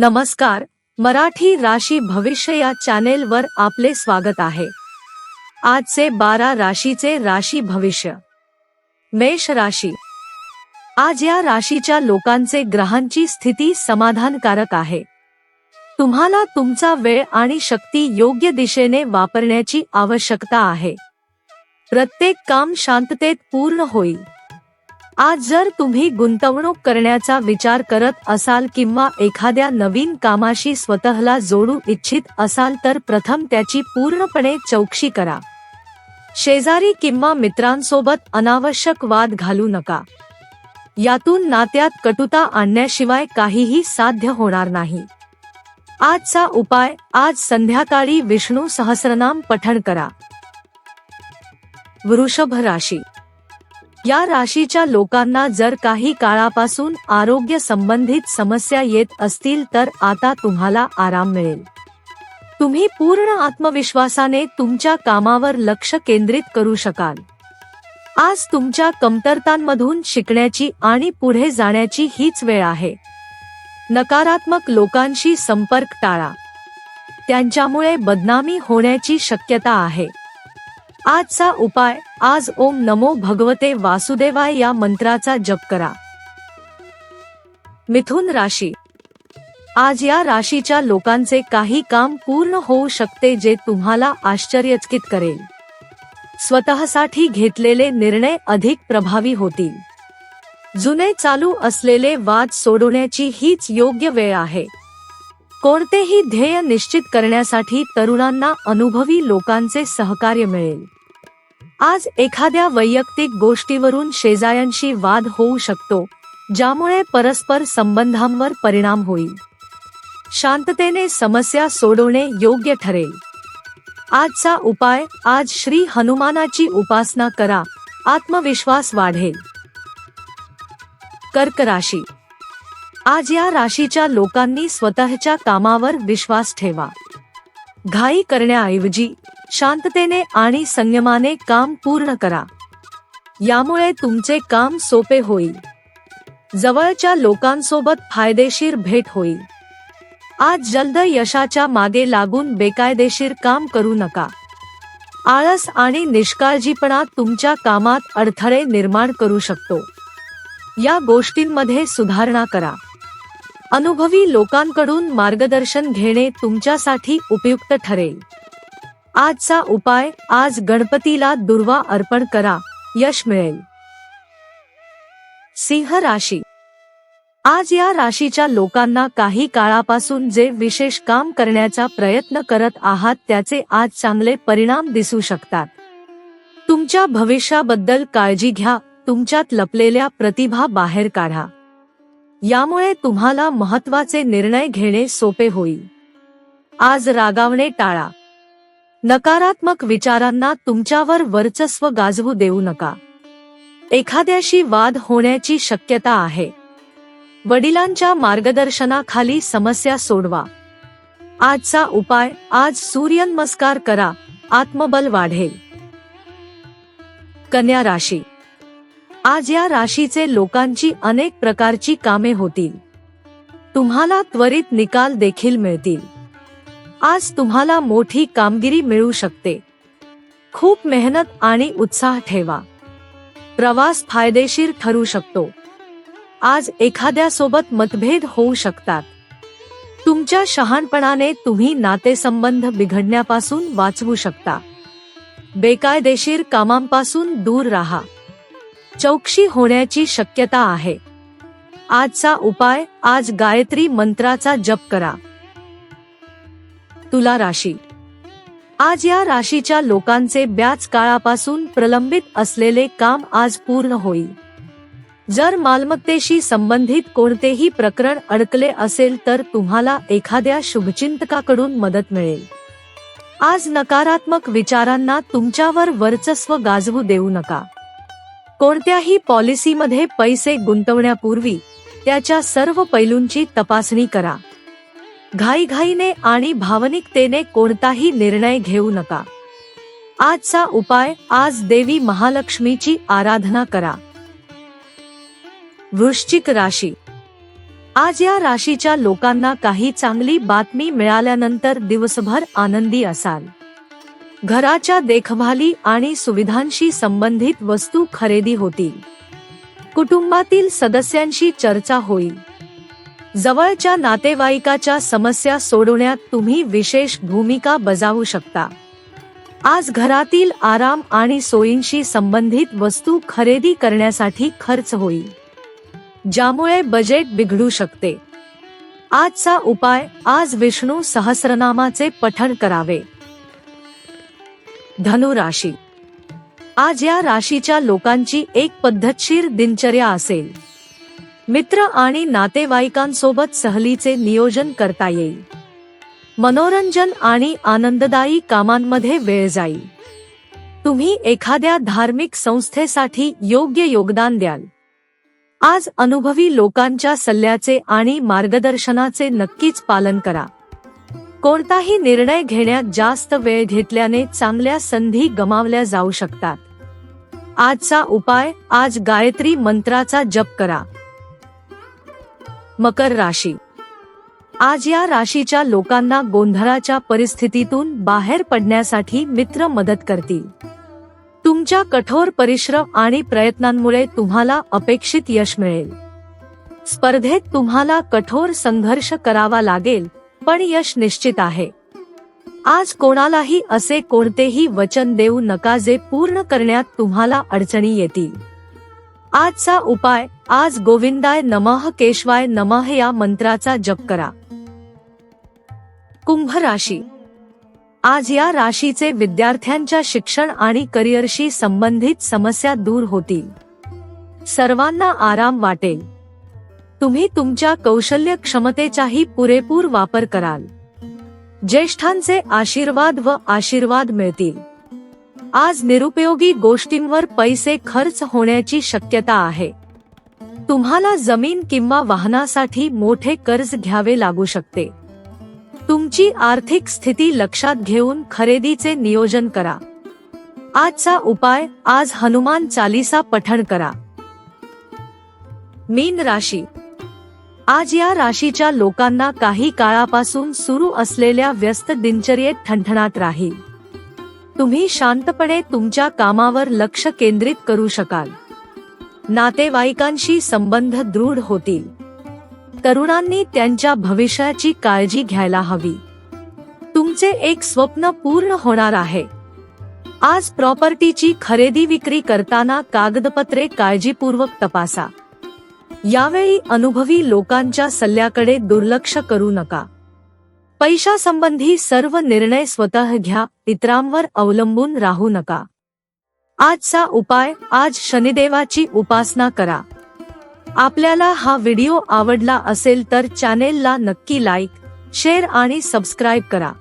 नमस्कार मराठी राशी भविष्य या चॅनेलवर आपले स्वागत आहे. आजचे बारा राशीचे राशी भविष्य. मेष राशी. आज या राशीच्या लोकांचे ग्रहांची स्थिती समाधानकारक आहे. तुम्हाला तुमचा वेळ आणि शक्ती योग्य दिशेने वापरण्याची आवश्यकता आहे. प्रत्येक काम शांततेत पूर्ण होईल. आज जर तुम्ही गुंतवणूक करण्याचा विचार करत असाल किंवा एखाद्या नवीन कामाशी स्वतःला जोडू इच्छित असाल तर प्रथम त्याची पूर्णपणे चौकशी करा. शेजारी किंवा मित्रांसोबत अनावश्यक वाद घालू नका. यातून नात्यात कटुता आणण्याशिवाय काहीही साध्य होणार नाही. आजचा उपाय आज संध्याकाळी विष्णू सहस्रनाम पठण करा. वृषभ राशी या राशीच्या लोकांना जर काही काळापासून आरोग्य संबंधित समस्या येत असतील तर आता तुम्हाला आराम मिळेल. तुम्ही पूर्ण आत्मविश्वासाने तुमच्या कामावर लक्ष केंद्रित करू शकाल. आज तुमच्या कमतरतांमधून शिकण्याची आणि पुढे जाण्याची हीच वेळ आहे. नकारात्मक लोकांशी संपर्क टाळा. त्यांच्यामुळे बदनामी होण्याची शक्यता आहे. आजचा उपाय आज ओम नमो भगवते वासुदेवाय या मंत्राचा जप करा. मिथुन राशी. आज या राशीच्या लोकांचे काही काम पूर्ण होऊ शकते जे तुम्हाला आश्चर्यचकित करेल. स्वतःसाठी घेतलेले निर्णय अधिक प्रभावी होतील. जुने चालू असलेले वाद सोडवण्याची हीच योग्य वेळ आहे. कोणतेही ध्येय निश्चित करण्यासाठी तरुणांना अनुभवी लोकांचे सहकार्य मिळेल. आज एखाद्या वैयक्तिक गोष्टीवरून शेजाऱ्यांशी वाद होऊ शकतो ज्यामुळे परस्पर संबंधांवर परिणाम होईल. शांततेने समस्या सोडवणे योग्य ठरेल. आजचा उपाय आज श्री हनुमानाची उपासना करा आत्मविश्वास वाढेल. कर्क राशी. आज या राशीच्या लोकांनी स्वतःच्या कामावर विश्वास ठेवा. घाई करण्याऐवजी शांततेने आणि संयमाने काम पूर्ण करा. यामुळे तुमचे काम सोपे होईल. जवळच्या लोकांसोबत फायदेशीर भेट होईल. आज जलद यशाच्या मागे लागून बेकायदेशीर काम करू नका. आळस आणि निष्काळजीपणा तुमच्या कामात अडथळे निर्माण करू शकतो. या गोष्टींमध्ये सुधारणा करा. अनुभवी लोकांकडून मार्गदर्शन घेणे तुमच्यासाठी उपयुक्त ठरेल. आजचा उपाय आज गणपतीला दुर्वा अर्पण करा यश मिळेल. सिंह राशी. आज या राशीच्या लोकांना काही काळापासून जे विशेष काम करण्याचा प्रयत्न करत आहात त्याचे आज चांगले परिणाम दिसू शकतात. तुमच्या भविष्याबद्दल काळजी घ्या तुमच्यात लपलेल्या प्रतिभा बाहेर काढा. यामुळे तुम्हाला महत्त्वाचे निर्णय घेणे सोपे होईल. आज रागावणे टाळा. नकारात्मक विचारांना तुमच्यावर वर्चस्व गाजवू देऊ नका. एखाद्याशी वाद होण्याची शक्यता आहे. वडिलांच्या मार्गदर्शनाखाली समस्या सोडवा. आजचा उपाय आज सूर्यनमस्कार करा आत्मबल वाढेल. कन्या राशी. आज या राशीचे लोकांची अनेक प्रकारची कामे होतील. तुम्हाला त्वरित निकाल देखील मिळतील. आज तुम्हाला मोठी कामगिरी मिळू शकते. खूप मेहनत आणि उत्साह ठेवा. प्रवास फायदेशीर ठरू शकतो. आज एखाद्यासोबत मतभेद होऊ शकतात. तुमच्या शहाणपणाने तुम्ही नातेसंबंध बिघडण्यापासून वाचवू शकता. बेकायदेशीर कामांपासून दूर राहा. चौकशी होण्याची शक्यता आहे. आजचा उपाय आज गायत्री मंत्राचा जप करा. तुला राशी. आज या राशीच्या लोकांचे ब्याच काळापासून प्रलंबित असलेले काम आज पूर्ण होईल. जर मालमत्तेशी संबंधित कोणतेही प्रकरण अडकले असेल तर तुम्हाला एखाद्या शुभचिंतकाकडून मदत मिळेल. आज नकारात्मक विचारांना तुमच्यावर वर्चस्व गाजवू देऊ नका. कोणत्याही पॉलिसीमध्ये पैसे गुंतवण्यापूर्वी त्याच्या सर्व पैलूंची तपासणी करा. घाईघाईने आणि भावनिकतेने कोणताही निर्णय घेऊ नका. आजचा उपाय आज देवी महालक्ष्मीची आराधना करा. वृश्चिक राशी. आज या राशीच्या लोकांना काही चांगली बातमी मिळाल्यानंतर दिवसभर आनंदी असाल. घराच्या देखभाली आणि सुविधांशी संबंधित वस्तू खरेदी होतील. कुटुंबातील सदस्यांशी चर्चा होईल. जवळच्या नातेवाईकाच्या समस्या सोडवण्यात तुम्ही विशेष भूमिका बजावू शकता. आज घरातील आराम आणि सोयींशी संबंधित वस्तू खरेदी करण्यासाठी खर्च होईल. ज्यामुळे बजेट बिघडू शकते. आजचा उपाय आज विष्णू सहस्रनामाचे पठण करावे. धनु राशी. आज या राशीच्या लोकांची एक पद्धतशीर दिनचर्या असेल. मित्र आणि नातेवाईकांसोबत सहलीचे नियोजन करता येईल. मनोरंजन आणि आनंददायी कामांमध्ये वेळ जाईल. तुम्ही एखाद्या धार्मिक संस्थेसाठी योग्य योगदान द्याल. आज अनुभवी लोकांच्या सल्ल्याचे आणि मार्गदर्शनाचे नक्कीच पालन करा. कोणताही निर्णय घेण्यात जास्त वेळ घेतल्याने चांगल्या संधी गमावल्या जाऊ शकतात. आजचा उपाय आज गायत्री मंत्राचा जप करा. मकर राशी. आज या राशीच्या लोकांना गोंधळाच्या परिस्थितीतून बाहेर पडण्यासाठी मित्र मदत करतील. तुमच्या कठोर परिश्रम आणि प्रयत्नांमुळे तुम्हाला अपेक्षित यश मिळेल. स्पर्धेत तुम्हाला कठोर संघर्ष करावा लागेल पण यश निश्चित आहे. आज कोणालाही असे कोणतेही वचन देऊ नका जे पूर्ण करण्यात तुम्हाला अडचणी येतील. आजचा उपाय आज गोविंदाय नमः केशवाय नमः या मंत्राचा जप करा. कुंभ राशी. आज या राशीचे विद्यार्थ्यांच्या शिक्षण आणि करिअरशी संबंधित समस्या दूर होतील. सर्वांना आराम वाटेल. तुम्ही तुमच्या कौशल्य क्षमतेचाही पुरेपूर वापर कराल. ज्येष्ठांचे आशीर्वाद व आशीर्वाद मिळतील. आज निरुपयोगी गोष्टींवर पैसे खर्च होण्याची शक्यता आहे. तुम्हाला जमीन किंवा वाहनासाठी मोठे कर्ज घ्यावे लागू शकते. तुमची आर्थिक स्थिती लक्षात घेऊन खरेदीचे नियोजन करा. आजचा उपाय आज हनुमान चालीसा पठण करा. मीन राशी. आज या राशीच्या लोकांना काही काळापासून सुरू असलेल्या व्यस्त दिनचर्येत ठणठणात राहील तुम्ही शांतपणे तुमच्या कामावर लक्ष केंद्रित करू शकाल. नातेवाईकांशी संबंध दृढ होतील. तरुणांनी त्यांच्या भविष्याची काळजी घ्यायला हवी. तुमचे एक स्वप्न पूर्ण होणार आहे. आज प्रॉपर्टीची खरेदी विक्री करताना कागदपत्रे काळजीपूर्वक तपासा. यावेळी अनुभवी लोकांच्या सल्ल्याकडे दुर्लक्ष करू नका. पैशासंबंधी सर्व निर्णय स्वतः घ्या इतरांवर अवलंबून राहू नका. आजचा उपाय आज शनिदेवाची उपासना करा. आपल्याला हा व्हिडिओ आवडला असेल तर चॅनेलला नक्की लाईक शेअर आणि सबस्क्राईब करा.